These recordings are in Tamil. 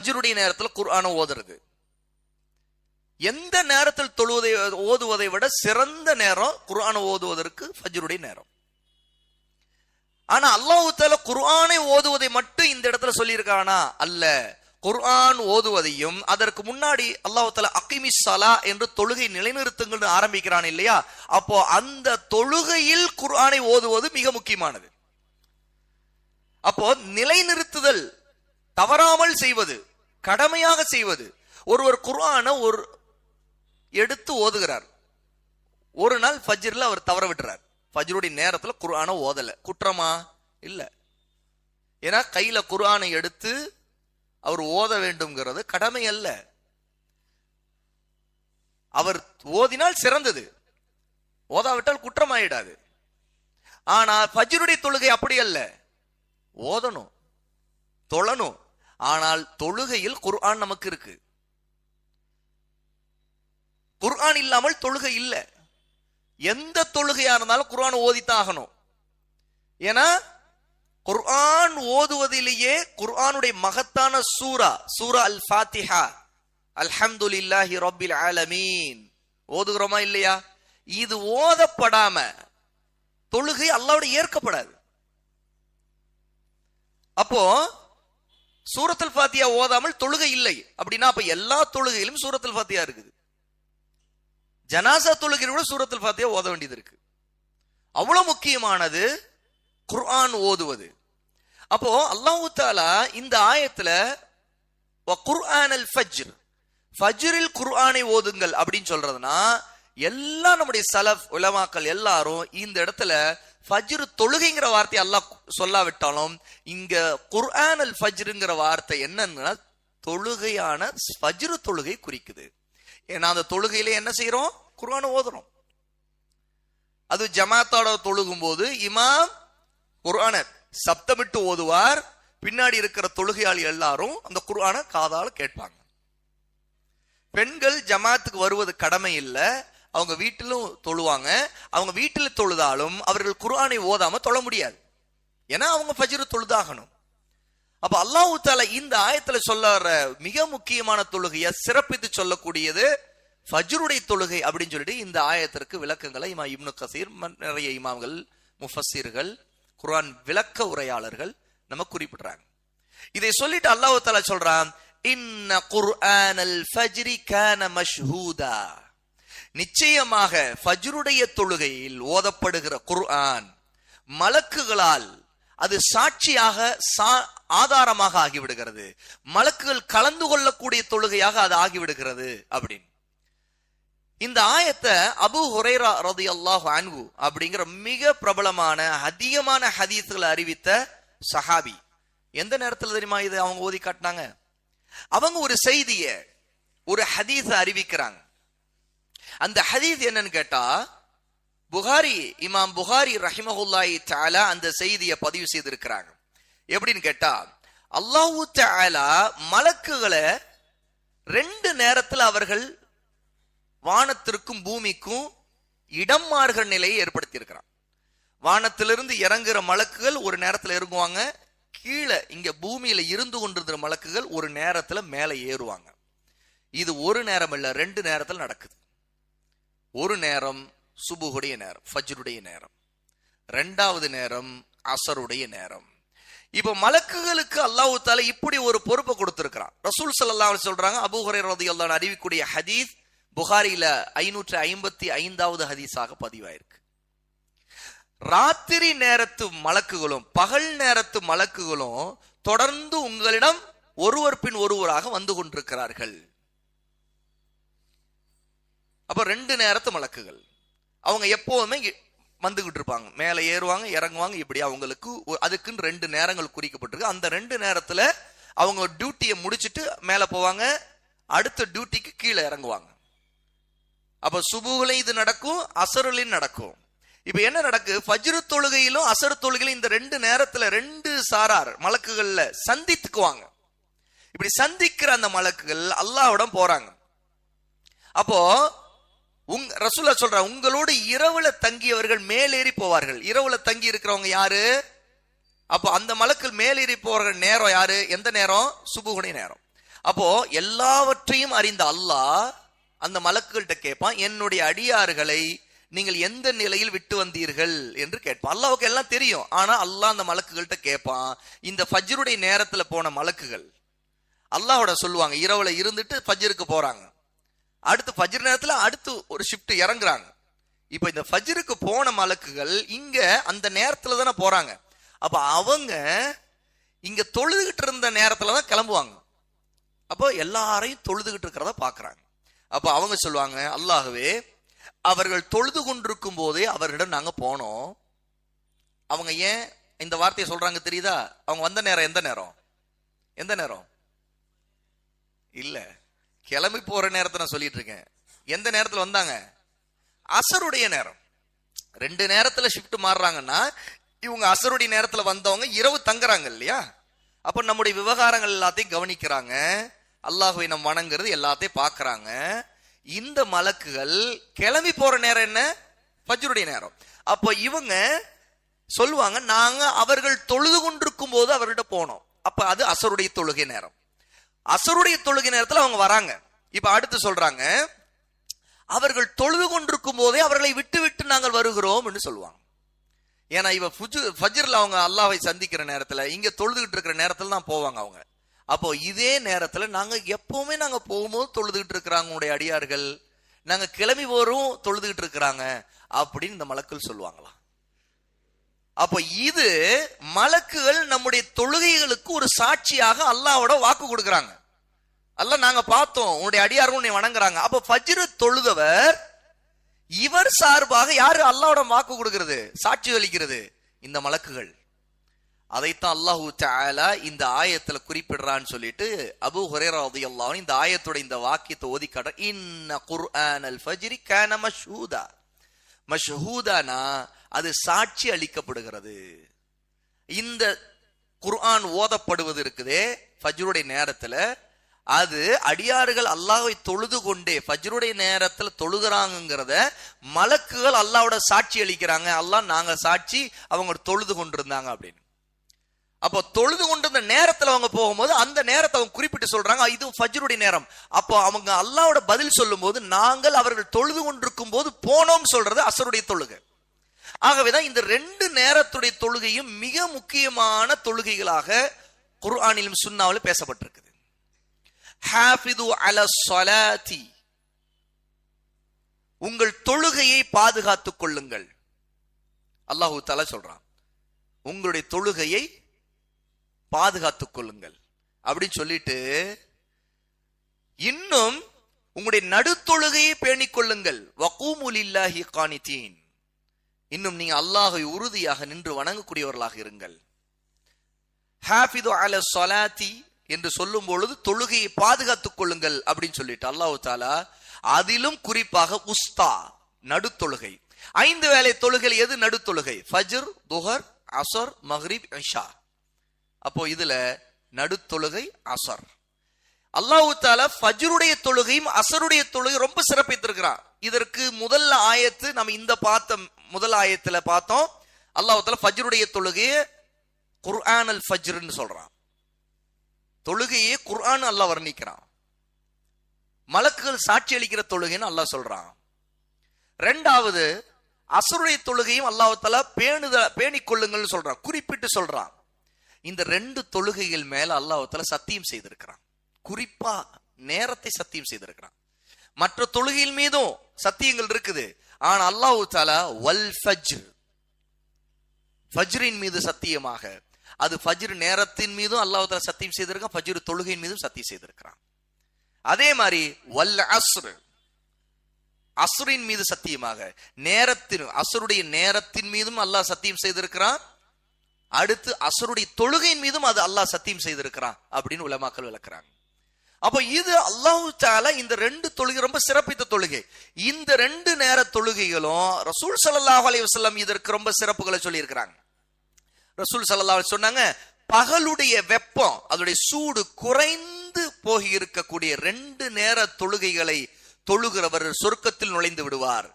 அஜருடைய நேரத்தில் குர்ஆன ஓதுறது. எந்த நேரத்தில் தொழுவதை ஓதுவதை விட சிறந்த நேரம் குர்ஆன ஓதுவதற்கு ஃபஜ்ருடைய நேரம். ஆனா அல்லாஹு தால குர்ஆனை ஓதுவதை மட்டும் இந்த இடத்துல சொல்லியிருக்கானா? அல்ல. குர்ஆன் ஓதுவதையும் அதற்கு முன்னாடி அல்லாஹு தால அக்கிமி சலா என்று தொழுகை நிலைநிறுத்துங்கள்னு ஆரம்பிக்கிறான் இல்லையா? அப்போ அந்த தொழுகையில் குர்ஆனை ஓதுவது மிக முக்கியமானது. அப்போ நிலைநிறுத்துதல் தவறாமல் செய்வது கடமையாக செய்வது. ஒருவர் குர்ஆனை ஒரு எடுத்து ஓதுகிறார். ஒரு நாள் ஃபஜ்ரில் அவர் தவற விட்டுறார். ஃபஜ்ருடைய நேரத்தில் குர்ஆனை ஓதல. குற்றமா? இல்ல. ஏன்னா கையில குர்ஆனை எடுத்து அவர் ஓத வேண்டும்ங்கிறது கடமை அல்ல. அவர் ஓதினால் சிறந்தது. ஓதாவிட்டால் குற்றமாயிடாது. ஆனால் ஃபஜ்ருடைய தொழுகை அப்படி அல்ல. ஓதணும் தொழணும். ஆனால் தொழுகையில் குர்ஆன் நமக்கு இருக்கு. குர்ஆன் இல்லாமல் தொழுகை இல்ல. எந்த தொழுகையா இருந்தாலும் குர்ஆன் ஓதித்தான் ஆகணும். ஏன்னா குர்ஆன் ஓதுவதிலேயே குர்ஆனுடைய மகத்தான சூரா சூரா அல் ஃபாத்திஹா அல்ஹம்துலில்லாஹி ரப்பில் ஆலமீன். ஓதுகிறோமா இல்லையா? இது ஓதப்படாம தொழுகை அல்லாவோட ஏற்கப்படாது. அப்போ சூரத்தில் ஃபாத்தியா ஓதாமல் தொழுகை இல்லை. அப்படின்னா அப்ப எல்லா தொழுகையிலும் சூரத்தில் ஃபாத்தியா இருக்குது. ஜனாசா தொழுகையில் கூட சூரத்தில் ஃபாத்தியா ஓத வேண்டியது இருக்கு. அவ்வளவு முக்கியமானது குர்ஆன் ஓதுவது. அப்போ அல்லாஹு தாலா இந்த ஆயத்துல குர்ஆன் அல் ஃபஜ்ர். ஃபஜ்ரில் குர்ஆனை ஓதுங்கள் அப்படின்னு சொல்றதுனா எல்லா நம்முடைய சலஃப் உலமாக்கள் எல்லாரும் இந்த இடத்துல ஃபஜ்ரு தொழுகைங்கிற வார்த்தை அல்லாஹ் சொல்லாவிட்டாலும் இங்க குர்ஆன் அல் ஃபஜ்ருங்கிற வார்த்தை என்னன்னா தொழுகையான ஃபஜ்ரு தொழுகை குறிக்குது. ஏன்னா அந்த தொழுகையில என்ன செய்யறோம் குர்ஆனை ஓதுறோம். அது ஜமாத்தோட தொழுகும் போது இமாம் குர்ஆனை சப்தமிட்டு ஓதுவார். பின்னாடி இருக்கிற தொழுகையாளி எல்லாரும் அந்த குர்ஆனை காதால் கேட்பாங்க. பெண்கள் ஜமாத்துக்கு வருவது கடமை இல்லை. அவங்க வீட்டிலும் தொழுவாங்க. அவங்க வீட்டில் தொழுதாலும் அவர்கள் குர்ஆனை ஓதாம தொழ முடியாது. ஏன்னா அவங்க ஃபஜ்ரு தொழுதாகணும். அப்ப அல்லாஹு தாலா இந்த ஆயத்துல சொல்ல மிக முக்கியமான தொழுகைய சிறப்பித்து சொல்லக்கூடியது ஃபஜ்ருடைய தொழுகை அப்படின்னு சொல்லிட்டு இந்த ஆயத்திற்கு விளக்கங்களை இமா இப்னு கசீர் நிறைய இமாம்கள் முஃபசீர்கள் குர்ஆன் விளக்க உரையாளர்கள் நம்ம குறிப்பிடுறாங்க. இதை சொல்லிட்டு அல்லாஹு தாலா சொல்றான் இன்ன குர்ஆனல் ஃபஜ்ரி கான மஷ்ஹூதா. நிச்சயமாக ஃபஜ்ருடைய தொழுகையில் ஓதப்படுகிற குர்ஆன் மலக்குகளால் அது சாட்சியாக சா- ஆதாரமாக ஆகிவிடுகிறது. மலக்குகள் கலந்து கொள்ளக்கூடிய தொழுகையாக அது ஆகிவிடுகிறது அப்படின்னு. இந்த ஆயத்தை அபு ஹுரேரா ரதி அல்லாஹ் அன்கு அப்படிங்கிற மிக பிரபலமான அதிகமான ஹதீஸ்களை அறிவித்த சஹாபி. எந்த நேரத்தில் தெரியுமா இது அவங்க ஓதி காட்டினாங்க? அவங்க ஒரு செய்திய ஒரு ஹதீஸை அறிவிக்கிறாங்க. அந்த ஹதீஸ் என்னன்னு கேட்டா புகாரி இமாம் புகாரி ரஹிமஹுல்லாஹி தாலா அந்த செய்தியை பதிவு செய்திருக்கிறாங்க. எப்படின்னு கேட்டா அல்லாஹூ தாலா மலக்குகளை ரெண்டு நேரத்துல அவர்கள் வானத்திற்கும் பூமிக்கும் இடம் மாறுகிற நிலையை ஏற்படுத்தி இருக்கிறான் வானத்திலிருந்து இறங்குற மலக்குகள் ஒரு நேரத்துல இறங்குவாங்க கீழே இங்க பூமியில இருந்து கொண்டிருக்கிற மலக்குகள் ஒரு நேரத்துல மேலே ஏறுவாங்க. இது ஒரு நேரம் இல்ல ரெண்டு நேரத்தில் நடக்குது. ஒரு நேரம் சுபுகுடைய நேரம் ஃபஜ்ருடைய நேரம். ரெண்டாவது நேரம் அசருடைய நேரம். இப்ப மலக்குகளுக்கு அல்லாஹு தால இப்படி ஒரு பொறுப்பை கொடுத்திருக்கிறான். ரசூல் ஸல்லல்லாஹு சொல்றாங்க அபுஹரை ஹுரைரா ரலியல்லாஹு அறிவிக்கூடிய ஹதீஸ் புகாரியில ஐநூற்று ஐம்பத்தி ஐந்தாவது ஹதீஸாக பதிவாயிருக்கு. ராத்திரி நேரத்து மலக்குகளும் பகல் நேரத்து மலக்குகளும் தொடர்ந்து உங்களிடம் ஒருவர் பின் ஒருவராக வந்து கொண்டிருக்கிறார்கள். அப்போ ரெண்டு நேரத்து மலக்குகள். அவங்க எப்போதுமே வந்துகிட்டு இருப்பாங்க. மேலே ஏறுவாங்க இறங்குவாங்க இப்படி அவங்களுக்கு அதுக்குன்னு ரெண்டு நேரங்கள் குறிக்கப்பட்டிருக்கு. அந்த ரெண்டு நேரத்தில் அவங்க டியூட்டியை முடிச்சிட்டு மேலே போவாங்க அடுத்த டியூட்டிக்கு கீழே இறங்குவாங்க. அப்போ சுபுகளையும் இது நடக்கும் அசருலையும் நடக்கும். இப்போ என்ன நடக்கு? ஃபஜ்ரு தொழுகையிலும் அசர் தொழுகையிலும் இந்த ரெண்டு நேரத்தில் ரெண்டு சாரார் மலக்குகளில் சந்தித்துக்குவாங்க. இப்படி சந்திக்கிற அந்த மலக்குகள் அல்லாவிடம் போறாங்க. அப்போ உங் ரசூலா சொல்ற உங்களோடு இரவுல தங்கியவர்கள் மேலேறி போவார்கள். இரவுல தங்கி இருக்கிறவங்க யாரு? அப்போ அந்த மலக்கள் மேலேறி போற நேரம் யாரு? எந்த நேரம்? சுபுகுணி நேரம். அப்போ எல்லாவற்றையும் அறிந்த அல்லாஹ் அந்த மலக்குகள்கிட்ட கேட்பான் என்னுடைய அடியார்களை நீங்கள் எந்த நிலையில் விட்டு வந்தீர்கள்? என்று கேட்பான். அல்லாவுக்கு எல்லாம் தெரியும். ஆனா அல்லாஹ் அந்த மலக்குகள்கிட்ட கேட்பான் இந்த ஃபஜ்ருடைய நேரத்துல போன மலக்குகள். அல்லாஹோட சொல்லுவாங்க இரவுல இருந்துட்டு ஃபஜ்ருக்கு போறாங்க. அடுத்து ஃபஜ்ர் நேரத்துல அடுத்து ஒரு ஷிஃப்ட் இறங்குறாங்க. இப்போ இந்த ஃபஜ்ருக்கு போன மலக்குகள் இங்க அந்த நேரத்துல தானே போறாங்க. அப்ப அவங்க இங்க தொழுதுகிட்டு இருந்த நேரத்துல தான் கிளம்புவாங்க. அப்போ எல்லாரையும் தொழுதுகிட்டு இருக்கிறத பாக்குறாங்க. அப்ப அவங்க சொல்லுவாங்க அல்லாகவே அவர்கள் தொழுது கொண்டிருக்கும் போதே அவர்களிடம் நாங்க போனோம். அவங்க ஏன் இந்த வார்த்தையை சொல்றாங்க தெரியுதா? அவங்க வந்த நேரம் எந்த நேரம்? எந்த நேரம்? இல்லை. கிளம்பி போற நேரத்தை நான் சொல்லிட்டு இருக்கேன். எந்த நேரத்தில் வந்தாங்க? அசருடைய நேரம். ரெண்டு நேரத்துல ஷிஃப்ட் மாறுறாங்கன்னா இவங்க அசருடைய நேரத்துல வந்தவங்க இரவு தங்குறாங்க இல்லையா? அப்ப நம்முடைய விவகாரங்கள் எல்லாத்தையும் கவனிக்கிறாங்க. அல்லாஹுவை நம்ம வணங்குறது எல்லாத்தையும் பார்க்குறாங்க. இந்த மலக்குகள் கிளம்பி போற நேரம் என்ன? பஜ்ருடைய நேரம். அப்போ இவங்க சொல்லுவாங்க நாங்க அவர்கள் தொழுது கொண்டிருக்கும் போது அவர்கிட்ட போனோம். அப்ப அது அசருடைய தொழுகை நேரம். அசருடைய தொழுகை நேரத்தில் அவங்க வராங்க. இப்ப அடுத்து சொல்றாங்க அவர்கள் தொழுது கொண்டிருக்கும் போதே அவர்களை விட்டு விட்டு நாங்கள் வருகிறோம் என்று சொல்லுவாங்க. ஏன்னா இவ ஃபுஜு ஃபஜ்ர்ல அவங்க அல்லாவை சந்திக்கிற நேரத்தில் இங்க தொழுதுகிட்டு இருக்கிற நேரத்தில் தான் போவாங்க அவங்க. அப்போ இதே நேரத்தில் நாங்க எப்பவுமே நாங்க போகும்போது தொழுதுகிட்டு இருக்கிறாங்க உங்களுடைய அடியார்கள். நாங்க கிளம்பி வரும் தொழுதுகிட்டு இருக்கிறாங்க அப்படின்னு இந்த மலக்கள் சொல்லுவாங்களாம். அப்போ இது மலக்குகள் நம்முடைய தொழுகைகளுக்கு ஒரு சாட்சியாக அல்லாவோட வாக்கு கொடுக்கறாங்க. அல்ல நாங்க பார்த்தோம் உன்னுடைய அடியார்கள் உன்னை வணங்குறாங்க. அப்ப ஃபஜ்ரு தொழுதவர் இவர் சார்பாக யாரு அல்லாவோட வாக்கு கொடுக்கிறது? சாட்சி அளிக்கிறது இந்த மலக்குகள். அதைத்தான் அல்லாஹு தஆலா இந்த ஆயத்துல குறிப்பிடுறான்னு சொல்லிட்டு அபு ஹுரைரா அல்லாஹும் இந்த ஆயத்தோட இந்த வாக்கியத்தை ஓதி காட்டுற இன்ன குர்ஆனல் ஃபஜ்ரி கான மஷ்ஹூதா. மஷ்ஹூதானா? அது சாட்சி அளிக்கப்படுகிறது. இந்த குர்ஆன் ஓதப்படுவது இருக்குதே ஃபஜ்ருடைய நேரத்துல. அது அடியார்கள் அல்லாஹை தொழுது கொண்டே ஃபஜ்ருடைய நேரத்துல தொழுகிறாங்கிறத மலக்குகள் அல்லாவோட சாட்சி அளிக்கிறாங்க. அல்லாஹ் நாங்க சாட்சி அவங்க தொழுது கொண்டிருந்தாங்க அப்படின்னு. அப்போ தொழுது கொண்டிருந்த நேரத்துல அவங்க போகும்போது அந்த நேரத்தை அவங்க குறிப்பிட்டு சொல்றாங்க இது ஃபஜ்ருடைய நேரம். அப்போ அவங்க அல்லாவோட பதில் சொல்லும்போது நாங்கள் அவர்கள் தொழுது கொண்டிருக்கும் போது போனோம் சொல்றது அசருடைய தொழுகை. ஆகவேதான் இந்த ரெண்டு நேரத்துடைய தொழுகையும் மிக முக்கியமான தொழுகைகளாக குர்ஆனிலும் சுன்னாவிலும் பேசப்பட்டிருக்குது. ஹாஃபிது அல சொலாதி உங்கள் தொழுகையை பாதுகாத்துக் கொள்ளுங்கள். அல்லாஹு தஆலா சொல்றான். உங்களுடைய தொழுகையை பாதுகாத்துக் கொள்ளுங்கள். அப்படின்னு சொல்லிட்டு இன்னும் உங்களுடைய நடுத்தொழுகையை பேணிக் கொள்ளுங்கள். வகூமுலில்லாஹி காணித்தீன் இன்னும் நீங்க அல்லாஹை உறுதியாக நின்று வணங்கக்கூடியவர்களாக இருங்கள். ஹாஃபிதோ அல சொலாத்தி என்று சொல்லும் பொழுது தொழுகையை பாதுகாத்துக் கொள்ளுங்கள் அப்படின்னு சொல்லிட்டு அல்லாஹு தாலா அதிலும் குறிப்பாக உஸ்தா நடுத்தொழுகை. ஐந்து வேளை தொழுகை எது நடுத்தொழுகை? ஃபஜ்ர் துஹர் அசர் மஹ்ரிப் இஷா. அப்போ இதுல நடுத்தொழுகை அசர் அல்லாஹு தாலா ஃபஜ்ருடைய தொழுகையும் அசருடைய தொழுகை ரொம்ப சிறப்பித்திருக்கிறான். இதற்கு முதல் ஆயத்து நம்ம இந்த பார்த்த முதல் ஆயத்துல பார்த்தோம். அல்லாஹால ஃபஜ்ருடைய தொழுகையை குர்ஆன் அல் ஃபஜ்ருன்னு சொல்றான். தொழுகையே குர்ஆன் அல்லாஹ் வர்ணிக்கிறான். மலக்குகள் சாட்சி அளிக்கிற தொழுகைன்னு அல்லாஹ் சொல்றான். ரெண்டாவது அசருடைய தொழுகையும் அல்லாஹால பேணுத பேணிக் கொள்ளுங்கள்னு சொல்றான். குறிப்பிட்டு சொல்றான். இந்த ரெண்டு தொழுகைகள் மேல அல்லாஹால சத்தியம் செய்திருக்கிறான். குறிப்பா நேரத்தை சத்தியம் செய்திருக்கிறான். மற்ற தொழுகையின் மீதும் சத்தியங்கள் இருக்குது. ஆனா அல்லாஹு தாலா வல் ஃபஜ்ர். ஃபஜ்ரின் மீது சத்தியமாக. அது ஃபஜ்ர் நேரத்தின் மீதும் அல்லாஹு தாலா சத்தியம் செய்திருக்கான் ஃபஜ்ர் தொழுகையின் மீதும் சத்தியம் செய்திருக்கிறான். அதே மாதிரி வல் அஸ்ர். அசுரின் மீது சத்தியமாக. நேரத்தின் அசுருடைய நேரத்தின் மீதும் அல்லாஹ் சத்தியம் செய்திருக்கிறான். அடுத்து அசுருடைய தொழுகையின் மீதும் அது அல்லாஹ் சத்தியம் செய்திருக்கிறான் அப்படின்னு உலமாக்கள் விளக்குறாங்க. அப்போ இது அல்லாஹு தாலா இந்த ரெண்டு தொழுகை ரொம்ப சிறப்பித்த தொழுகை. இந்த ரெண்டு நேர தொழுகைகளும் ரசூல் சல்லாஹ் அலி வசல்லம் இதற்கு ரொம்ப சிறப்புகளை சொல்லியிருக்கிறாங்க. ரசூல் சல்லா சொன்னாங்க பகலுடைய வெப்பம் அதோடைய சூடு குறைந்து போகி இருக்கக்கூடிய ரெண்டு நேர தொழுகைகளை தொழுகிறவர் சொர்க்கத்தில் நுழைந்து விடுவார்.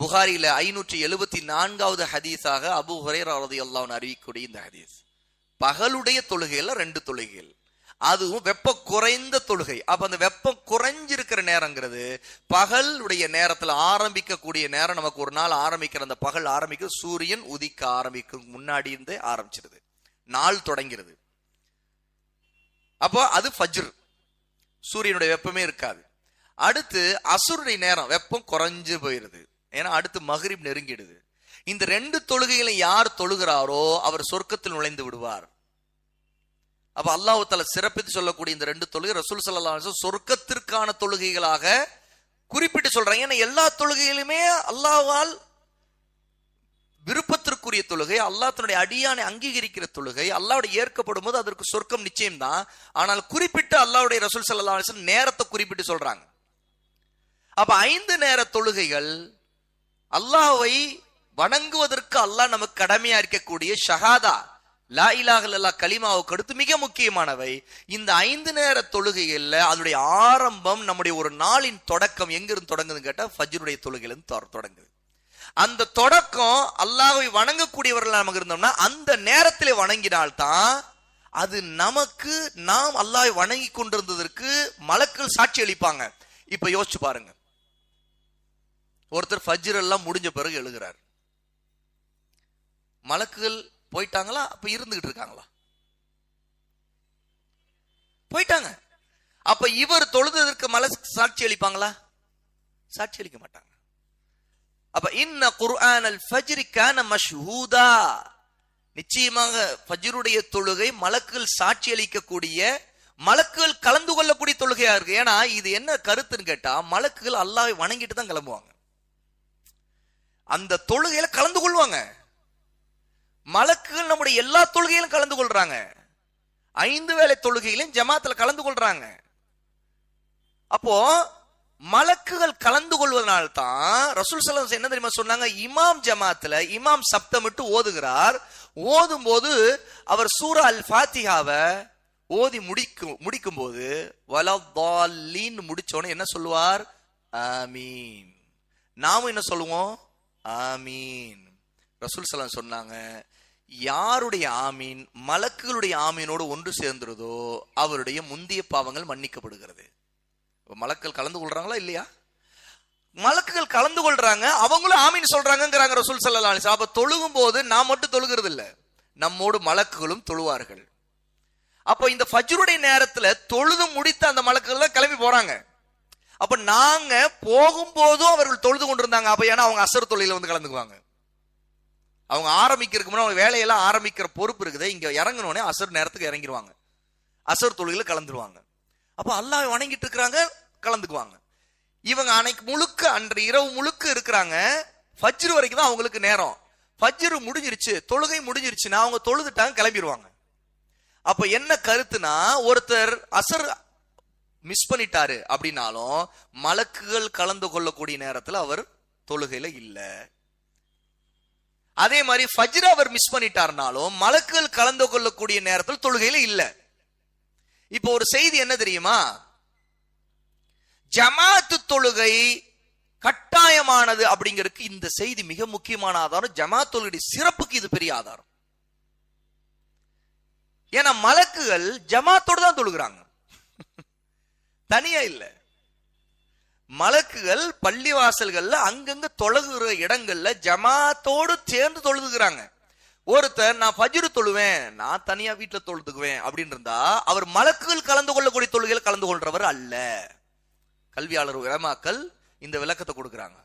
புகாரியில ஐநூற்றி எழுபத்தி நான்காவது ஹதீஸாக அபு ஹுரைரா அறிவிக்கக்கூடிய இந்த ஹதீஸ். பகலுடைய தொழுகையில ரெண்டு தொழுகைகள். அதுவும் வெப்பம் குறைந்த தொழுகை. அப்ப அந்த வெப்பம் குறைஞ்சிருக்கிற நேரங்கிறது பகலுடைய நேரத்துல ஆரம்பிக்கக்கூடிய நேரம் நமக்கு ஒரு நாள் ஆரம்பிக்கிற அந்த பகல் ஆரம்பிக்க சூரியன் உதிக்க ஆரம்பிக்கும் முன்னாடி இருந்தே ஆரம்பிச்சிருது. நாள் தொடங்கிறது. அப்போ அது ஃபஜ்ர். சூரியனுடைய வெப்பமே இருக்காது. அடுத்து அசுருடைய நேரம் வெப்பம் குறைஞ்சு போயிருது. ஏன்னா அடுத்து மகரிப் நெருங்கிடுது. இந்த ரெண்டு தொழுகைகளை யார் தொழுகிறாரோ அவர் சொர்க்கத்தில் நுழைந்து விடுவார். அப்ப அல்லாஹ் தலை சிறப்பித்து சொல்லக்கூடிய இந்த ரெண்டு தொழுகை ரசூல் சல்லா சொர்க்கத்திற்கான தொழுகைகளாக குறிப்பிட்டு சொல்றாங்க. ஏன்னா எல்லா தொழுகையிலுமே அல்லாஹ்வால் விருப்பத்திற்குரிய தொழுகை அல்லாத்தனுடைய அடியானை அங்கீகரிக்கிற தொழுகை அல்லாவுடைய ஏற்கப்படும் போது அதற்கு சொர்க்கம் நிச்சயம்தான். ஆனால் குறிப்பிட்டு அல்லாவுடைய ரசூல் சல்லா அலைஹி நேரத்தை குறிப்பிட்டு சொல்றாங்க. அப்ப ஐந்து நேர தொழுகைகள் அல்லாவை வணங்குவதற்கு அல்லாஹ் நமக்கு கடமையா இருக்கக்கூடிய ஷஹாதா லா இலாஹ களிமாவை கலிமாவுக்கு அடுத்து மிக முக்கியமானவை. இந்த ஐந்து நேர தொழுகையில் அதனுடைய ஆரம்பம் நம்முடைய ஒரு நாளின் தொடக்கம் எங்கிருந்து தொடங்குதுன்னு கேட்டால் ஃபஜ்ருடைய தொழுகையிலிருந்து தொடங்குது. அந்த தொடக்கம் அல்லாஹை வணங்கக்கூடியவர்கள் நமக்கு இருந்தோம்னா அந்த நேரத்தில் வணங்கினால்தான் அது நமக்கு நாம் அல்லாஹ் வணங்கி கொண்டிருந்ததற்கு மலக்கள் சாட்சி அளிப்பாங்க. இப்ப யோசிச்சு பாருங்க. ஒருத்தர் ஃபஜ்ர் எல்லாம் முடிஞ்ச பிறகு எழுகிறார் மலக்குகள் போயிட்டாங்களா? அப்ப இருந்துகிட்டு இருக்காங்களா? போயிட்டாங்க. அப்ப இவர் தொழுதற்கு மலை சாட்சி அளிப்பாங்களா? சாட்சி அளிக்க மாட்டாங்க. அப்ப இன்ன குர்ஆன் அல் ஃபஜ்ரி கான மஷ்ஹூதா. நிச்சயமாக ஃபஜ்ருடைய தொழுகை மலக்குகள் சாட்சி அளிக்கக்கூடிய மலக்குகள் கலந்து கொள்ளக்கூடிய தொழுகையா இருக்கு. ஏன்னா இது என்ன கருத்துன்னு கேட்டா மலக்குகள் அல்லாவை வணங்கிட்டு தான் கிளம்புவாங்க. அந்த தொழுகையில கலந்து கொள்வாங்க. மலக்குகள் நம்முடைய எல்லா தொழுகையிலும் கலந்து கொள்றாங்க. ஐந்து வேளை தொழுகையிலும் ஜமாத்துல கலந்து கொள்றாங்க. அப்போ மலக்குகள் கலந்து கொள்வதனால்தான் ரசூல் சலம் என்ன தெரியுமா சொன்னாங்க? இமாம் ஜமாத்துல இமாம் சப்தமிட்டு ஓதுகிறார். ஓதும் போது அவர் சூரா அல் ஃபாத்திஹாவை ஓதி முடிக்கும் முடிக்கும் போது வலதாலின் முடிச்சோன்னு என்ன சொல்லுவார்? ஆமீன். நாமும் என்ன சொல்லுவோம்? ஆமீன். ரசூல் சலாம் சொன்னாங்க யாருடைய ஆமீன் மலக்குகளுடைய ஆமீனோடு ஒன்று சேர்ந்துருதோ அவருடைய முந்திய பாவங்கள் மன்னிக்கப்படுகிறது. மலக்கள் கலந்து கொள்றாங்களா இல்லையா? மலக்குகள் கலந்து கொள்றாங்க அவங்களும் ஆமீன் சொல்றாங்கிறாங்க ரசூல் சல்லா அலிஸ் அப்ப தொழுகும் போது நான் மட்டும் தொழுகிறது இல்லை நம்மோடு மலக்குகளும் தொழுவார்கள். அப்போ இந்த ஃபஜ்ருடைய நேரத்துல தொழுது முடித்த அந்த மலக்குகள் தான் கிளம்பி போறாங்க. அப்ப நாங்க போகும்போதும் அவர்கள் தொழுது கொண்டிருந்தாங்க அப்ப ஏன்னா அவங்க அசர் தொழில வந்து கலந்துக்குவாங்க. அவங்க ஆரம்பிக்கிறதுக்கு முன்னாடி அவங்க வேலையெல்லாம் ஆரம்பிக்கிற பொறுப்பு இருக்குது. இங்க இறங்கினோடனே அசர் நேரத்துக்கு இறங்கிடுவாங்க அசர் தொழுகையில் கலந்துருவாங்க. அப்போ அல்லாஹ் வணங்கிட்டு இருக்கிறாங்க கலந்துக்குவாங்க. இவங்க அன்னைக்கு முழுக்க அன்று இரவு முழுக்க இருக்கிறாங்க. ஃபஜ்ரு வரைக்கும் தான் அவங்களுக்கு நேரம். ஃபஜ்ரு முடிஞ்சிருச்சு தொழுகை முடிஞ்சிருச்சுன்னா அவங்க தொழுதுட்டாங்க கிளம்பிடுவாங்க அப்ப என்ன கருத்துனா ஒருத்தர் அசர் மிஸ் பண்ணிட்டாரு அப்படின்னாலும் மலக்குகள் கலந்து கொள்ளக்கூடிய நேரத்தில் அவர் தொழுகையில இல்லை. அதே மாதிரி ஃபஜ்ர அவர் மிஸ் பண்ணிட்டாருனாலும் மலக்குகள் கலந்து கொள்ளக்கூடிய நேரத்தில் தொழுகையில இல்ல. இப்போ ஒரு செய்தி என்ன தெரியுமா? ஜமாத்து தொழுகை கட்டாயமானது அப்படிங்கிறதுக்கு இந்த செய்தி மிக முக்கியமான ஆதாரம். ஜமாத் தொழுகையுடைய சிறப்புக்கு இது பெரிய ஆதாரம். ஏன்னா மலக்குகள் ஜமாத்தோடு தான் தொழுகிறாங்க. தனியா இல்லை. மலக்குகள் பள்ளிவாசல்கள்ல அங்கங்க தொழுகிற இடங்கள்ல ஜமாத்தோடு சேர்ந்து தொழுதுகிறாங்க. ஒருத்தர் நான் பஜ்ரு தொழுவேன் நான் தனியா வீட்டுல தொழுதுக்குவேன் அப்படின்னு இருந்தா அவர் மலக்குகள் கலந்து கொள்ளக்கூடிய தொழுகையில் கலந்து கொள்றவர் அல்ல. கல்வியாளர் உரமாக்கள் இந்த விளக்கத்தை கொடுக்குறாங்க.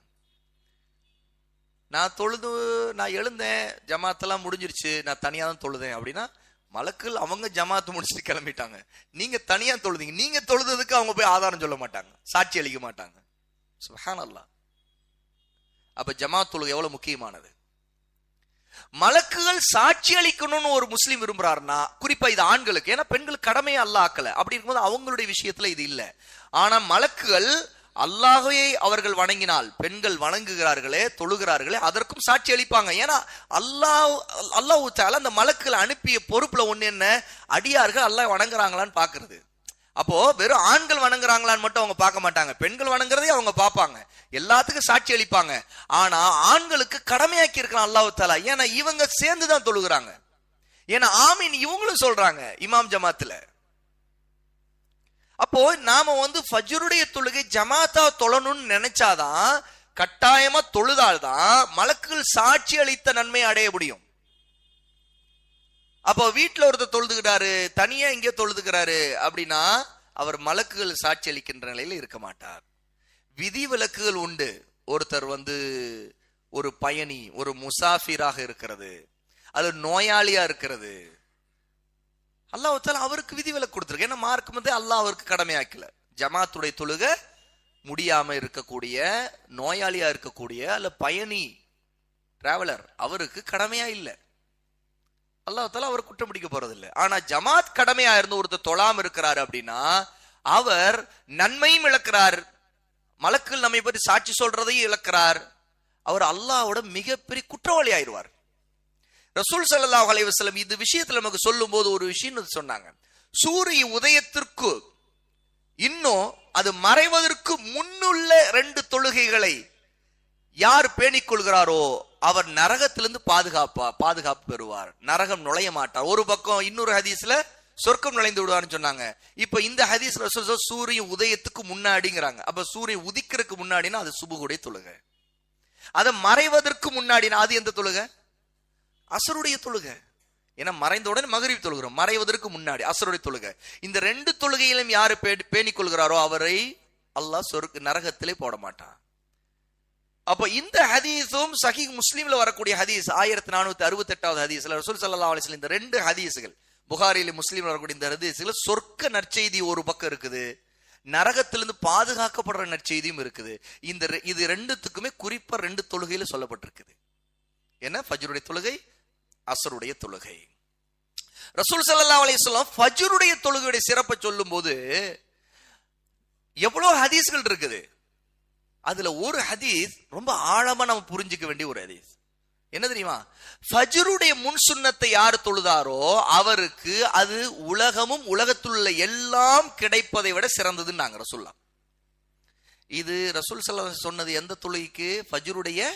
நான் தொழுது நான் எழுந்தேன் ஜமாத்தெல்லாம் முடிஞ்சிருச்சு நான் தனியா தான் தொழுதேன் அப்படின்னா மலக்குகள் அவங்க ஜமாத்து முடிச்சுட்டு கிளம்பிட்டாங்க. நீங்க தனியா தொழுதீங்க. நீங்க தொழுததுக்கு அவங்க போய் ஆதாரம் சொல்ல மாட்டாங்க. சாட்சி அளிக்க மாட்டாங்க. சுபஹான் அல்லாஹ் அப்ப ஜமாத் தொழுகை எவ்வளவு முக்கியமானது? மலக்குகள் சாட்சி அளிக்கணும்னு ஒரு முஸ்லீம் விரும்புறாருன்னா குறிப்பா இது ஆண்களுக்கு ஏன்னா பெண்கள் கடமையை அல்ல ஆக்கல. அப்படி இருக்கும்போது அவங்களுடைய விஷயத்துல இது இல்லை. ஆனா மலக்குகள் அல்லாஹையை அவர்கள் வணங்கினால் பெண்கள் வணங்குகிறார்களே தொழுகிறார்களே அதற்கும் சாட்சி அளிப்பாங்க. ஏன்னா அல்லாஹ் அல்லாஹ் தால அந்த மலக்குகளை அனுப்பிய பொறுப்புல ஒண்ணு என்ன? அடியார்கள் அல்லாஹ் வணங்குறாங்களான்னு பாக்குறது அப்போ வெறும் ஆண்கள் வணங்குறாங்களான்னு மட்டும் அவங்க பார்க்க மாட்டாங்க. பெண்கள் வணங்குறதே அவங்க பார்ப்பாங்க. எல்லாத்துக்கும் சாட்சி அளிப்பாங்க. ஆனா ஆண்களுக்கு கடமையாக்கி இருக்கலாம் அல்லாஹு தாலா ஏன்னா இவங்க சேர்ந்து தான் தொழுகிறாங்க. ஏன்னா ஆமீன் இவங்களும் சொல்றாங்க இமாம் ஜமாத்துல. அப்போ நாம வந்து ஃபஜ்ருடைய தொழுகை ஜமாத்தா தொழணும்னு நினைச்சாதான் கட்டாயமா தொழுதால்தான் மலக்குகள் சாட்சி அளித்த நன்மை அடைய முடியும். அப்போ வீட்டுல ஒருத்தர் தொழுதுகிறாரு தனியா இங்கே தொழுதுகிறாரு அப்படின்னா அவர் மலக்குகள் சாட்சி அளிக்கின்ற நிலையில இருக்க மாட்டார். விதி விலக்குகள் உண்டு. ஒருத்தர் வந்து ஒரு பயணி ஒரு முசாஃபிராக இருக்கிறது. அது நோயாளியா இருக்கிறது. அல்லாஹால அவருக்கு விதி விலக்கு கொடுத்துருக்கு. ஏன்னா மார்க் வந்து அல்லாஹ் அவருக்கு கடமையாக்கல. ஜமாத்துடைய தொழுக முடியாம இருக்கக்கூடிய நோயாளியா இருக்கக்கூடிய அல்ல பயணி டிராவலர் அவருக்கு கடமையா இல்லை. அல்லாஹால அவர் குற்றம் பிடிக்க போறதில்லை. ஆனா ஜமாத் கடமையா இருந்து ஒருத்தர் தொழாம இருக்கிறாரு அப்படின்னா அவர் நன்மையும் இழக்கிறார். மலக்கில் நம்மை பற்றி சாட்சி சொல்றதையும் இழக்கிறார். அவர் அல்லாவோட மிகப்பெரிய குற்றவாளி ஆயிடுவார். ரசூல் ஸல்லல்லாஹு அலைஹி இது இந்த விஷயத்துல நமக்கு சொல்லும் போது ஒரு விஷயம் சொன்னாங்க. சூரிய உதயத்திற்கு இன்னும் அது மறைவதற்கு முன்னுள்ள ரெண்டு தொழுகைகளை யார் பேணிக் கொள்கிறாரோ அவர் நரகத்திலிருந்து பாதுகாப்பா பாதுகாப்பு பெறுவார். நரகம் நுழைய மாட்டார். ஒரு பக்கம் இன்னொரு ஹதீஸ்ல சொர்க்கம் நுழைந்து விடுவார்னு சொன்னாங்க. இப்ப இந்த ஹதீஸ் ரசூல் சூரியன் உதயத்துக்கு முன்னாடிங்கிறாங்க. அப்ப சூரியன் உதிக்கிறதுக்கு முன்னாடினா அது சுபுகுடைய தொழுகை. அதை மறைவதற்கு முன்னாடினா அது எந்த தொழுகை? அசருடைய தொழுகை. ஏன்னா மறைந்த உடனே மகரிப் தொழுகிறோம். மறைவதற்கு முன்னாடி அசருடைய தொழுகை. இந்த ரெண்டு தொழுகையிலும் யாரு பே- பேணிக் கொள்கிறாரோ அவரை அல்லாஹ் சொருக்கு நரகத்திலே போட மாட்டான். அப்ப இந்த ஹதீஸும் சஹி முஸ்லீம்ல வரக்கூடிய ஹதீஸ் ஆயிரத்தி நானூத்தி அறுபத்தி எட்டாவது ஹதீஸ்ல ரசூல் சல்லா அலிஸ்ல இந்த ரெண்டு ஹதீஸுகள் புகாரியில முஸ்லீம்ல வரக்கூடிய இந்த ஹதீஸ்ல சொர்க்க நற்செய்தி ஒரு பக்கம் இருக்குது. நரகத்திலிருந்து பாதுகாக்கப்படுற நற்செய்தியும் இருக்குது. இந்த ரெ- இது ரெண்டுத்துக்குமே குறிப்பா ரெண்டு தொழுகையில சொல்லப்பட்டிருக்குது. என்ன ஃபஜ்ருடைய தொழுகை அசருடைய தொழுகை. ரசூல் சல்லா அலைஹி வஸல்லம் ஃபஜ்ருடைய தொழுகையுடைய சிறப்பை சொல்லும்போது எவ்வளோ ஹதீஸ்கள் இருக்குது. அதுல ஒரு ஹதீஸ் ரொம்ப ஆழமா நம்ம புரிஞ்சுக்க வேண்டிய ஒரு ஹதீஸ். என்ன தெரியுமா? ஃபஜ்ருடைய முன் சுன்னத்தை யார் தொழுதாரோ அவருக்கு அது உலகமும் உலகத்துள்ள எல்லாம் கிடைப்பதை விட சிறந்ததுன்னு நாங்க ரசூல்லா. இது ரசூல் சல்லா சொன்னது எந்த தொழுகைக்கு? ஃபஜ்ருடைய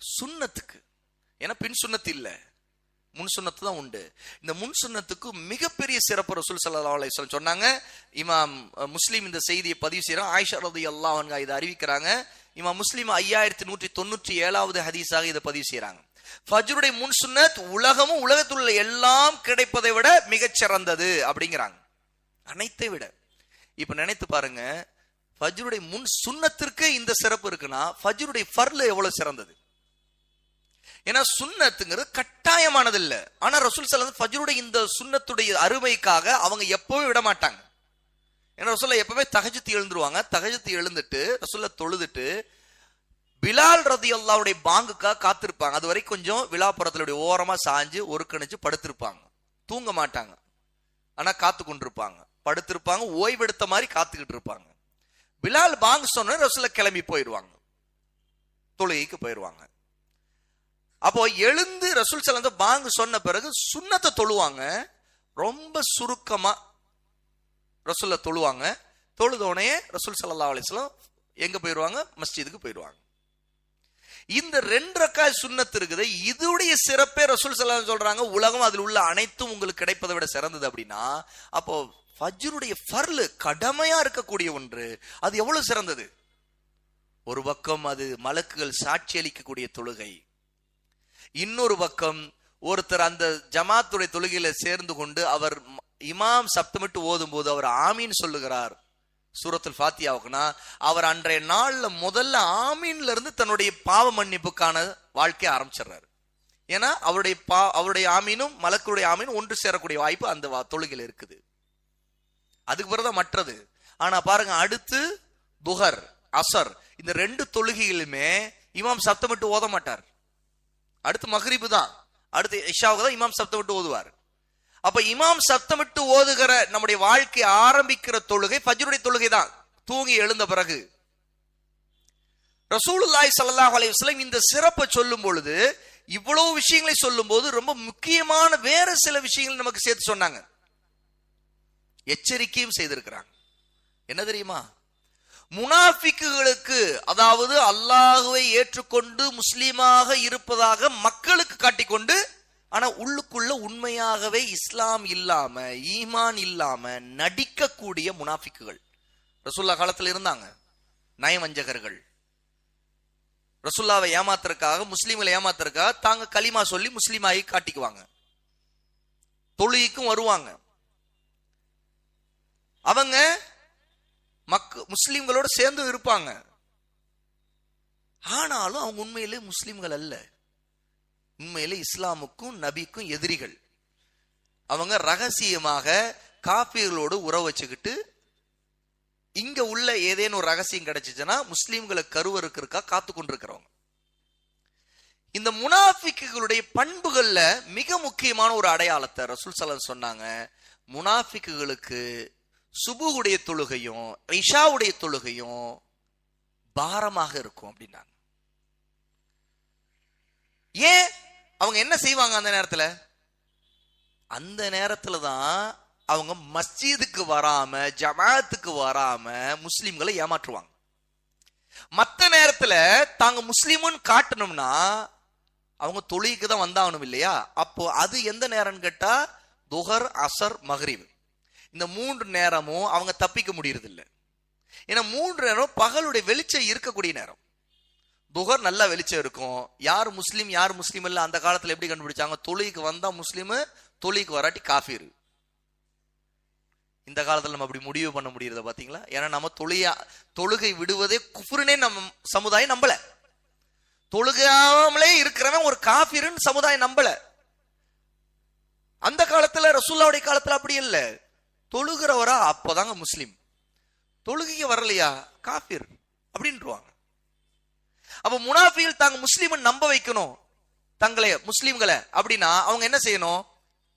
சுன்னத்துக்கு ஏன்னா பின் சுண்ணத்து இல்லை. முன் சுண்ணத்து தான் உண்டு. இந்த முன் சுண்ணத்துக்கு மிகப்பெரிய சிறப்பு ரசூல் சல்லா அலைஹி சொன்னாங்க. இமாம் முஸ்லீம் இந்த செய்தியை பதிவு செய்யறாங்க. ஆயிஷா ரலியல்லாஹு அன்ஹா இதை அறிவிக்கிறாங்க. இமாம் முஸ்லீம் ஐயாயிரத்தி நூற்றி தொண்ணூற்றி ஏழாவது ஹதீஸாக இதை பதிவு செய்யறாங்க. ஃபஜ்ருடைய முன் சுன்னத் உலகமும் உலகத்தில் உள்ள எல்லாம் கிடைப்பதை விட மிகச்சிறந்தது அப்படிங்கிறாங்க. அனைத்தை விட. இப்ப நினைத்து பாருங்க ஃபஜ்ருடைய முன் சுன்னத்திற்கு இந்த சிறப்பு இருக்குன்னா ஃபஜ்ருடைய ஃபர்ல எவ்வளவு சிறந்தது? ஏன்னா சுன்னத்துங்கிறது கட்டாயமானது இல்லை ஆனா ரசூல் சலம் ஃபஜ்ருடைய இந்த சுன்னத்துடைய அருமைக்காக அவங்க எப்பவும் விட மாட்டாங்க. ஏன்னா ரசூல்லா எப்பவுமே தகஜத்து எழுந்துருவாங்க. தகஜத்து எழுந்துட்டு ரசூல்லா தொழுதுட்டு பிலால் ரதி அல்லாவுடைய பாங்குக்காக காத்திருப்பாங்க. அது வரைக்கும் கொஞ்சம் விழாப்புறத்திலுடைய ஓரமா சாஞ்சு ஒருக்கணிச்சு படுத்திருப்பாங்க. தூங்க மாட்டாங்க. ஆனா காத்து கொண்டிருப்பாங்க படுத்திருப்பாங்க ஓய்வெடுத்த மாதிரி காத்துக்கிட்டு இருப்பாங்க. பிலால் பாங்கு சொன்ன ரசூல்லா கிளம்பி போயிடுவாங்க. தொழுகைக்கு போயிடுவாங்க. அப்போ எழுந்து ரசூல் சலந்த பாங்கு சொன்ன பிறகு சுண்ணத்தை தொழுவாங்க. ரொம்ப சுருக்கமா ரசூல்ல தொழுவாங்க. தொழுதோடனே ரசூல் சல்லா அலிஸ்லாம் எங்க போயிடுவாங்க மஸ்ஜிதுக்கு போயிடுவாங்க இந்த ரெண்டு ரக்காய் சுண்ணத்து இருக்குது. இதுடைய சிறப்பே ரசூல் சல்லா சொல்றாங்க உலகம் அதில் உள்ள அனைத்தும் உங்களுக்கு கிடைப்பதை விட சிறந்தது அப்படின்னா அப்போ ஃபஜ்ருடைய ஃபர்லு கடமையா இருக்கக்கூடிய ஒன்று. அது எவ்வளவு சிறந்தது? ஒரு பக்கம் அது மலக்குகள் சாட்சி அளிக்கக்கூடிய தொழுகை. இன்னொரு பக்கம் ஒருத்தர் அந்த ஜமாத்துடைய தொழுகையில சேர்ந்து கொண்டு அவர் இமாம் சப்தமிட்டு ஓதும் போது அவர் ஆமீன் சொல்லுகிறார். சூரத்துல் ஃபாத்தியாவுக்குனா அவர் அன்றைய நாள்ல முதல்ல ஆமீன்ல இருந்து தன்னுடைய பாவ மன்னிப்புக்கான வாழ்க்கையை ஆரம்பிச்சிடுறாரு. ஏன்னா அவருடைய பா அவருடைய ஆமீனும் மலக்குடைய ஆமீனும் ஒன்று சேரக்கூடிய வாய்ப்பு அந்த வா- இருக்குது. அதுக்கு பிறகுதான் மற்றது. ஆனா பாருங்க அடுத்து துகர் அசர் இந்த ரெண்டு தொழுகையிலுமே இமாம் சத்தமிட்டு ஓத மாட்டார். அடுத்து மஹ்ரிபு தான். அடுத்து இஷாவுக்கு தான் இமாம் சப்தம் விட்டு ஓதுவார். அப்ப இமாம் சப்தமிட்டு ஓதுகிற நம்முடைய வாழ்க்கை ஆரம்பிக்கிற தொழுகை பஜ்ருடைய தொழுகை தான். தூங்கி எழுந்த பிறகு. ரசூலுல்லாய் சல்லாஹ் அலைஹி இந்த சிறப்பை சொல்லும் பொழுது இவ்வளவு விஷயங்களை சொல்லும்போது ரொம்ப முக்கியமான வேற சில விஷயங்கள் நமக்கு சேர்த்து சொன்னாங்க. எச்சரிக்கையும் செய்திருக்கிறாங்க. என்ன தெரியுமா? முனாஃபிக்குகளுக்கு அதாவது அல்லாஹுவை ஏற்றுக்கொண்டு முஸ்லீமாக இருப்பதாக மக்களுக்கு காட்டிக்கொண்டு ஆனா உள்ளுக்குள்ள உண்மையாகவே இஸ்லாம் இல்லாம ஈமான் இல்லாம நடிக்கக்கூடிய முனாஃபிக்குகள். ரசுல்லா காலத்துல இருந்தாங்க. நயவஞ்சகர்கள். ரசுல்லாவை ஏமாத்துறதுக்காக முஸ்லீம்களை ஏமாத்துறதுக்காக தாங்க களிமா சொல்லி முஸ்லீமாகி காட்டிக்குவாங்க. தொழுகைக்கும் வருவாங்க. அவங்க மக்க முஸ்லீம்களோடு சேர்ந்து இருப்பாங்க. ஆனாலும் அவங்க உண்மையிலே முஸ்லீம்கள் அல்ல. உண்மையிலே இஸ்லாமுக்கும் நபிக்கும் எதிரிகள். அவங்க ரகசியமாக காபியர்களோடு உறவு வச்சுக்கிட்டு இங்க உள்ள ஏதேனும் ஒரு ரகசியம் கிடைச்சிச்சுன்னா முஸ்லீம்களை கருவறுக்கிறக்கா காத்து கொண்டிருக்கிறவங்க. இந்த முனாஃபிக்குகளுடைய பண்புகள்ல மிக முக்கியமான ஒரு அடையாளத்தை ரசூல் சலன் சொன்னாங்க. முனாஃபிக்குகளுக்கு சுபுவுடைய தொழுகையும் இஷாவுடைய தொழுகையும் பாரமாக இருக்கும் அப்படின்னாங்க. ஏன்? அவங்க என்ன செய்வாங்க அந்த நேரத்துல? அந்த நேரத்துல தான் அவங்க மஸ்ஜிதுக்கு வராம ஜமாத்துக்கு வராம முஸ்லிம்களை ஏமாற்றுவாங்க. மத்த நேரத்துல தாங்க முஸ்லீமுன்னு காட்டணும்னா அவங்க தொழுகைக்கு தான் வந்தாகணும் இல்லையா? அப்போ அது எந்த நேரம்னு கேட்டா துஹர் அசர் மஹ்ரிப். இந்த மூன்று நேரமும் அவங்க தப்பிக்க முடியறதில்ல. ஏன்னா மூன்று நேரம் பகலுடைய வெளிச்சம் இருக்கக்கூடிய நேரம். துகர் நல்ல வெளிச்சம் இருக்கும். யார் முஸ்லீம் யார் முஸ்லீம் இல்லை அந்த காலத்துல எப்படி கண்டுபிடிச்சாங்க? தொழுகைக்கு வந்தா முஸ்லீமு தொழுகைக்கு வராட்டி காஃபீர். இந்த காலத்துல நம்ம அப்படி முடிவு பண்ண முடியறத பாத்தீங்களா? ஏன்னா நம்ம தொழுகை தொழுகை விடுவதே குஃபுருனே நம்ம சமுதாயம் நம்பல. தொழுகாமலே இருக்கிறவன் ஒரு காஃபிருன்னு சமுதாயம் நம்பல. அந்த காலத்துல ரசூல்லாவுடைய காலத்துல அப்படி இல்லை. தொழுகிறவரா அப்போதாங்க முஸ்லீம். தொழுகைக்கு வரலையா? காஃபிர். அப்படின்ட்டுருவாங்க அப்ப முனாஃபிகள் தாங்க முஸ்லீமை நம்ப வைக்கணும். தங்களை முஸ்லீம்களை. அப்படின்னா அவங்க என்ன செய்யணும்?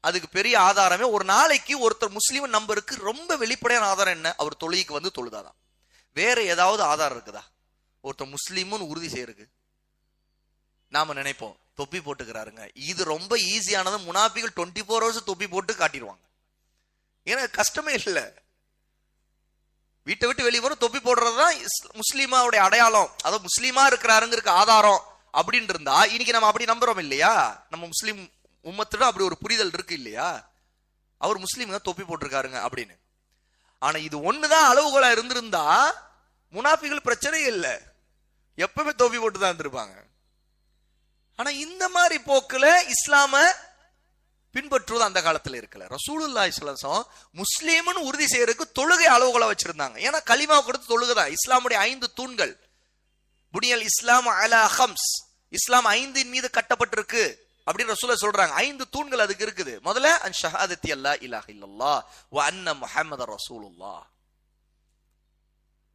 அதுக்கு பெரிய ஆதாரமே ஒரு நாளைக்கு ஒருத்தர் முஸ்லீம் நம்பருக்கு ரொம்ப வெளிப்படையான ஆதாரம் என்ன? அவர் தொழுகைக்கு வந்து தொழுதாதான். வேற ஏதாவது ஆதாரம் இருக்குதா? ஒருத்தர் முஸ்லீம்னு உறுதி செய்யறதுக்கு. நாம நினைப்போம் தொப்பி போட்டுக்கிறாருங்க. இது ரொம்ப ஈஸியானது முனாஃபிகள் டுவெண்ட்டி ஃபோர் ஹவர்ஸ் தொப்பி போட்டு காட்டிடுவாங்க. ஏன்னா கஷ்டமே இல்லை. வீட்டை விட்டு வெளியே வரும் தொப்பி போடுறதுதான் முஸ்லீமாவுடைய அடையாளம். அதாவது முஸ்லீமா இருக்கிறாருங்கிறதுக்கு ஆதாரம் அப்படின்னு இருந்தா இன்னைக்கு நம்ம அப்படி நம்புறோம் இல்லையா? நம்ம முஸ்லீம் உம்மத்திட அப்படி ஒரு புரிதல் இருக்கு இல்லையா? அவர் முஸ்லீம்ங்க தொப்பி போட்டிருக்காருங்க அப்படின்னு. ஆனா இது ஒண்ணுதான் அளவுகோலா இருந்திருந்தா முனாஃபிகள் பிரச்சனை இல்லை. எப்பவுமே தொப்பி போட்டு தான் இருந்திருப்பாங்க. ஆனா இந்த மாதிரி போக்குல இஸ்லாம பின்பற்றுவது அந்த காலத்துல இருக்கல. ரசூலுல்லா இஸ்லாம் முஸ்லீம்னு உறுதி செய்யறதுக்கு தொழுகை அளவுகளை வச்சிருந்தாங்க. ஏன்னா களிமா கொடுத்து தொழுகைதான் இஸ்லாமுடைய ஐந்து தூண்கள். புனியல் இஸ்லாம் அலா ஹம்ஸ். இஸ்லாம் ஐந்தின் மீது கட்டப்பட்டிருக்கு அப்படின்னு ரசூல சொல்றாங்க. ஐந்து தூண்கள் அதுக்கு இருக்குது. முதல்ல அன் ஷஹாதத்தி அல்லா இலாஹ இல்லல்லா வ அன்ன முஹம்மத ரசூலுல்லா.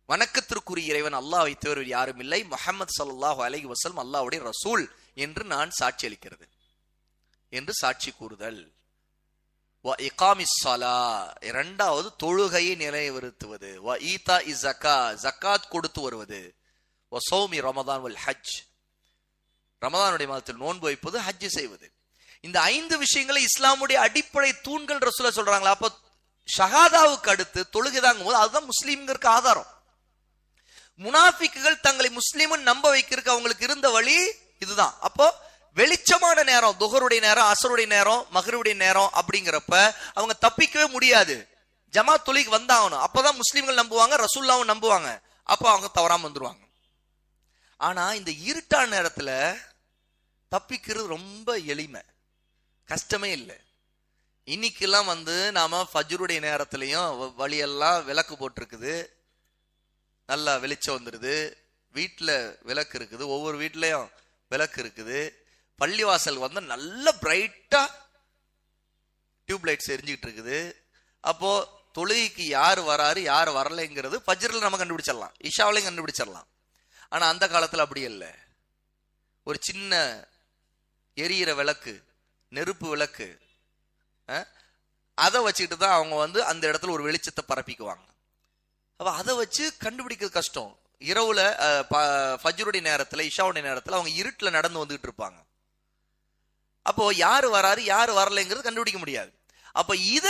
வணக்கத்திற்குரிய இறைவன் அல்லாஹ் தவிர யாரும் இல்லை. முஹம்மது ஸல்லல்லாஹு அலஹி வஸல்லம் அல்லாஹ்வுடைய ரசூல் என்று நான் சாட்சி அளிக்கிறது. என்று சாட்சி கூறுதல். வ இகாமிஸ் ஸலா இரண்டாவது தொழுகையை நிலைநிறுத்துவது. வ ஈதா இஸ் ஜக்கா ஜக்காத் கொடுத்து வருவது. வ சௌமி ரமதான் வல் ஹஜ். ரமதானுடைய மாதத்தில் நோன்பு வைப்பது ஹஜ் செய்வது. இந்த ஐந்து விஷயங்களை இஸ்லாமுடைய அடிப்படை தூண்கள் ரசூல சொல்றாங்களா அப்ப ஷஹாதாவுக்கு அடுத்து தொழுகை தாங்கும் போது அதுதான் முஸ்லீம்ங்கிறதுக்கு ஆதாரம். முனாஃபிக்குகள் தங்களை முஸ்லீம்னு நம்ப வைக்கிறதுக்கு அவங்களுக்கு இருந்த வழி இதுதான். அப்போ வெளிச்சமான நேரம் துகருடைய நேரம் அசருடைய நேரம் மகருடைய நேரம் அப்படிங்கிறப்ப அவங்க தப்பிக்கவே முடியாது. ஜமா தொழிக்கு வந்தாகணும். அப்பதான் முஸ்லீம்கள் நம்புவாங்க ரசூல்லாவும் நம்புவாங்க. அப்போ அவங்க தவறாம வந்துருவாங்க. ஆனா இந்த இருட்டான நேரத்துல தப்பிக்கிறது ரொம்ப எளிமை. கஷ்டமே இல்லை. இன்னைக்கெல்லாம் வந்து நாம ஃபஜ்ருடைய நேரத்துலையும் வ- வழியெல்லாம் விளக்கு போட்டிருக்குது. நல்லா வெளிச்சம் வந்துடுது வீட்டில் விளக்கு இருக்குது. ஒவ்வொரு வீட்லேயும் விளக்கு இருக்குது. பள்ளிவாசல் வந்து நல்ல பிரைட்டா டியூப்லைட்ஸ் எரிஞ்சுக்கிட்டு இருக்குது. அப்போ தொழுகைக்கு யார் வராரு யார் வரலைங்கிறது ஃபஜ்ரில் நம்ம கண்டுபிடிச்சிடலாம். இஷாவிலையும் கண்டுபிடிச்சிடலாம். ஆனால் அந்த காலத்தில் அப்படி இல்லை. ஒரு சின்ன எரியிற விளக்கு நெருப்பு விளக்கு அதை வச்சுக்கிட்டு தான் அவங்க வந்து அந்த இடத்துல ஒரு வெளிச்சத்தை பரப்பிக்குவாங்க. அப்போ அதை வச்சு கண்டுபிடிக்கிறது கஷ்டம். இரவுல ப- ஃபஜ்ருடைய நேரத்தில் இஷாவுடைய நேரத்தில் அவங்க இருட்டில் நடந்து வந்துகிட்டு இருப்பாங்க. அப்போ யாரு வராரு யாரு வரலைங்கிறது கண்டுபிடிக்க முடியாது. அப்ப இத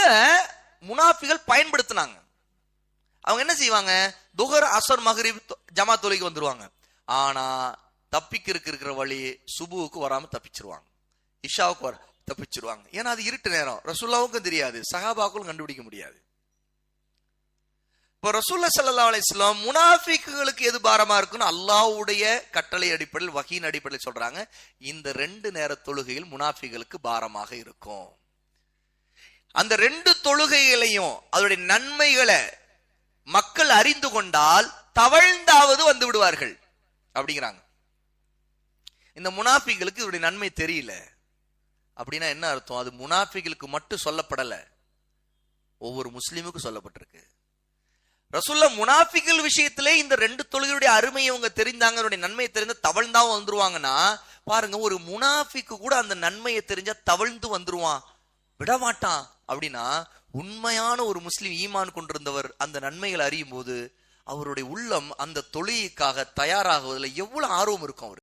முனாஃபிகள் பயன்படுத்தினாங்க. அவங்க என்ன செய்வாங்க? துகர் அசர் மஹரிப் ஜமா தொலைக்கு வந்துருவாங்க. ஆனா தப்பிக்க இருக்கிற வழி சுபுவுக்கு வராம தப்பிச்சிருவாங்க. இஷாவுக்கு வர தப்பிச்சிருவாங்க. ஏன்னா அது இருட்டு நேரம். ரசுல்லாவுக்கும் தெரியாது. சஹாபாக்களும் கண்டுபிடிக்க முடியாது. இப்போ ரசூல்லா சல்லா அலிஸ்லாம் முனாஃபிக்குகளுக்கு எது பாரமா இருக்குன்னு அல்லாவுடைய கட்டளை அடிப்படையில் வகையின் அடிப்படையில் சொல்றாங்க. இந்த ரெண்டு நேர தொழுகையில் முனாஃபிகளுக்கு பாரமாக இருக்கும். அந்த ரெண்டு தொழுகைகளையும் அதனுடைய நன்மைகளை மக்கள் அறிந்து கொண்டால் தவழ்ந்தாவது வந்து விடுவார்கள் அப்படிங்கிறாங்க. இந்த முனாஃபிகளுக்கு இதனுடைய நன்மை தெரியல. அப்படின்னா என்ன அர்த்தம்? அது முனாஃபிகளுக்கு மட்டும் சொல்லப்படல. ஒவ்வொரு முஸ்லீமுக்கும் சொல்லப்பட்டிருக்கு. ரசுல்ல முனாஃபிகள் விஷயத்திலே இந்த ரெண்டு தொழுகையுடைய அருமையை அவங்க தெரிந்தாங்க அதனுடைய நன்மையை தெரிஞ்ச தவழ்ந்தான் வந்துருவாங்கன்னா பாருங்க ஒரு முனாஃபிக்கு கூட அந்த நன்மையை தெரிஞ்சா தவழ்ந்து வந்துருவான். விடமாட்டான். அப்படின்னா உண்மையான ஒரு முஸ்லீம் ஈமான் கொண்டிருந்தவர் அந்த நன்மைகளை அறியும் போது அவருடைய உள்ளம் அந்த தொழிலுக்காக தயாராகுவதில் எவ்வளவு ஆர்வம் இருக்கும் அவருக்கு.